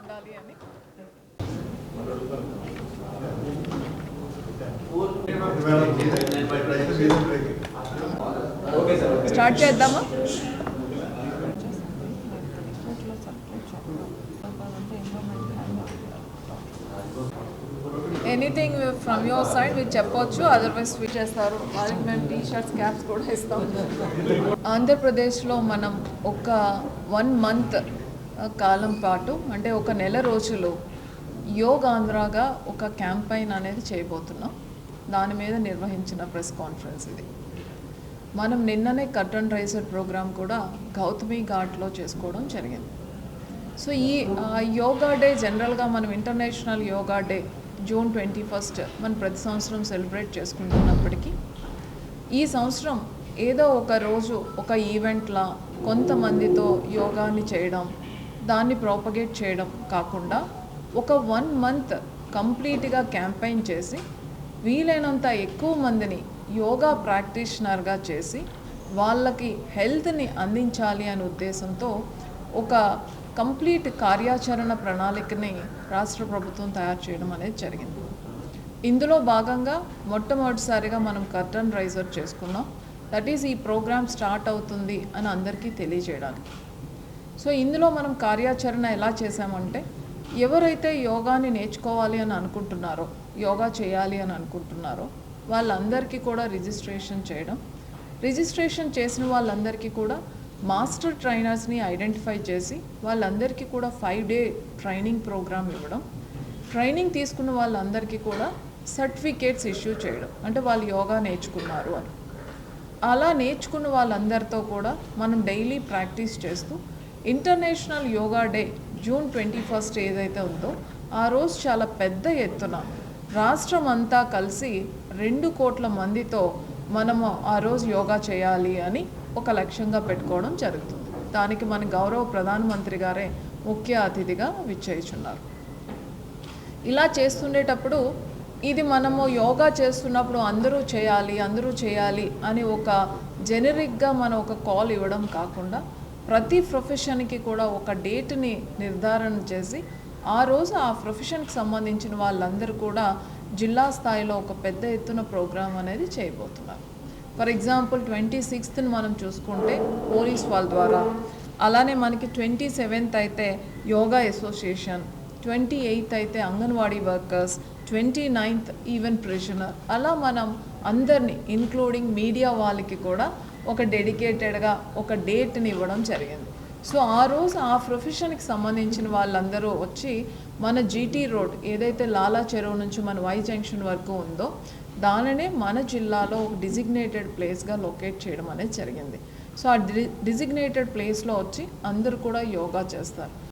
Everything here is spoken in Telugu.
ఉండాలి అని. స్టార్ట్ చేద్దామా? ఎనీథింగ్ ఫ్రమ్ యువర్ సైడ్ మీరు చెప్పొచ్చు అదర్వైజ్ స్వీట్ చేస్తారు. వాళ్ళకి మేము టీ షర్ట్స్ క్యాప్స్ కూడా ఇస్తాం. ఆంధ్రప్రదేశ్లో మనం ఒక వన్ మంత్ కాలం పాటు అంటే ఒక నెల రోజులు యోగ్ ఆంధ్రాగా ఒక క్యాంపైన్ అనేది చేయబోతున్నాం. దాని మీద నిర్వహించిన ప్రెస్ కాన్ఫరెన్స్ ఇది. మనం నిన్ననే కర్టన్ రైజర్ ప్రోగ్రామ్ కూడా గౌతమి ఘాట్లో చేసుకోవడం జరిగింది. సో ఈ యోగా డే జనరల్గా మనం international yoga day June twenty first మనం ప్రతి సంవత్సరం సెలబ్రేట్ చేసుకుంటున్నప్పటికీ ఈ సంవత్సరం ఏదో ఒక రోజు ఒక ఈవెంట్లా కొంతమందితో యోగాని చేయడం దాన్ని ప్రాపగేట్ చేయడం కాకుండా ఒక వన్ మంత్ కంప్లీట్గా క్యాంపెయిన్ చేసి వీలైనంత ఎక్కువ మందిని యోగా ప్రాక్టీషనర్గా చేసి వాళ్ళకి హెల్త్ని అందించాలి అనే ఉద్దేశంతో ఒక కంప్లీట్ కార్యాచరణ ప్రణాళికని రాష్ట్ర ప్రభుత్వం తయారు చేయడం అనేది జరిగింది. ఇందులో భాగంగా మొట్టమొదటిసారిగా మనం కర్టన్ రైజర్ చేసుకున్నాం. దట్ ఈస్ ఈ ప్రోగ్రామ్ స్టార్ట్ అవుతుంది అని అందరికీ తెలియజేయడానికి. సో ఇందులో మనం కార్యాచరణ ఎలా చేసామంటే ఎవరైతే యోగాని నేర్చుకోవాలి అని అనుకుంటున్నారో యోగా చేయాలి అని అనుకుంటున్నారో వాళ్ళందరికీ కూడా రిజిస్ట్రేషన్ చేయడం. రిజిస్ట్రేషన్ చేసిన వాళ్ళందరికీ కూడా మాస్టర్ ట్రైనర్స్ని ఐడెంటిఫై చేసి వాళ్ళందరికీ కూడా ఫైవ్ డే ట్రైనింగ్ ప్రోగ్రామ్ ఇవ్వడం. ట్రైనింగ్ తీసుకున్న వాళ్ళందరికీ కూడా సర్టిఫికేట్స్ ఇష్యూ చేయడం. అంటే వాళ్ళు యోగా నేర్చుకున్నారు అని. అలా నేర్చుకున్న వాళ్ళందరితో కూడా మనం డైలీ ప్రాక్టీస్ చేస్తూ international yoga day June twenty first ఏదైతే ఉందో ఆ రోజు చాలా పెద్ద ఎత్తున రాష్ట్రం అంతా కలిసి రెండు కోట్ల మందితో మనము ఆ రోజు యోగా చేయాలి అని ఒక లక్ష్యంగా పెట్టుకోవడం జరుగుతుంది. దానికి మన గౌరవ ప్రధానమంత్రి గారే ముఖ్య అతిథిగా విచ్చేయుచున్నారు. ఇలా చేస్తుండేటప్పుడు ఇది మనము యోగా చేస్తున్నప్పుడు అందరూ చేయాలి అందరూ చేయాలి అని ఒక జెనరిక్గా మనం ఒక కాల్ ఇవ్వడం కాకుండా ప్రతి ప్రొఫెషన్కి కూడా ఒక డేట్ని నిర్ధారణ చేసి ఆ రోజు ఆ ప్రొఫెషన్కి సంబంధించిన వాళ్ళందరూ కూడా జిల్లా స్థాయిలో ఒక పెద్ద ఎత్తున ప్రోగ్రాం అనేది చేయబోతున్నారు. ఫర్ ఎగ్జాంపుల్ ట్వంటీ సిక్స్త్ని మనం చూసుకుంటే పోలీస్ వాళ్ళ ద్వారా అలానే మనకి ట్వంటీ సెవెంత్ అయితే యోగా అసోసియేషన్ ట్వంటీ ఎయిత్ అయితే anganwadi workers twenty ninth even prisoner అలా మనం అందరినీ ఇన్క్లూడింగ్ మీడియా వాళ్ళకి కూడా ఒక డెడికేటెడ్గా ఒక డేట్ని ఇవ్వడం జరిగింది. సో ఆ రోజు ఆ ప్రొఫెషన్కి సంబంధించిన వాళ్ళందరూ వచ్చి మన జీటీ రోడ్ ఏదైతే లాలా చెరువు నుంచి మన వై జంక్షన్ వరకు ఉందో దానినే మన జిల్లాలో ఒక డిజిగ్నేటెడ్ ప్లేస్గా లొకేట్ చేయడం అనేది జరిగింది. సో ఆ డి డిజిగ్నేటెడ్ ప్లేస్లో వచ్చి అందరూ కూడా యోగా చేస్తారు.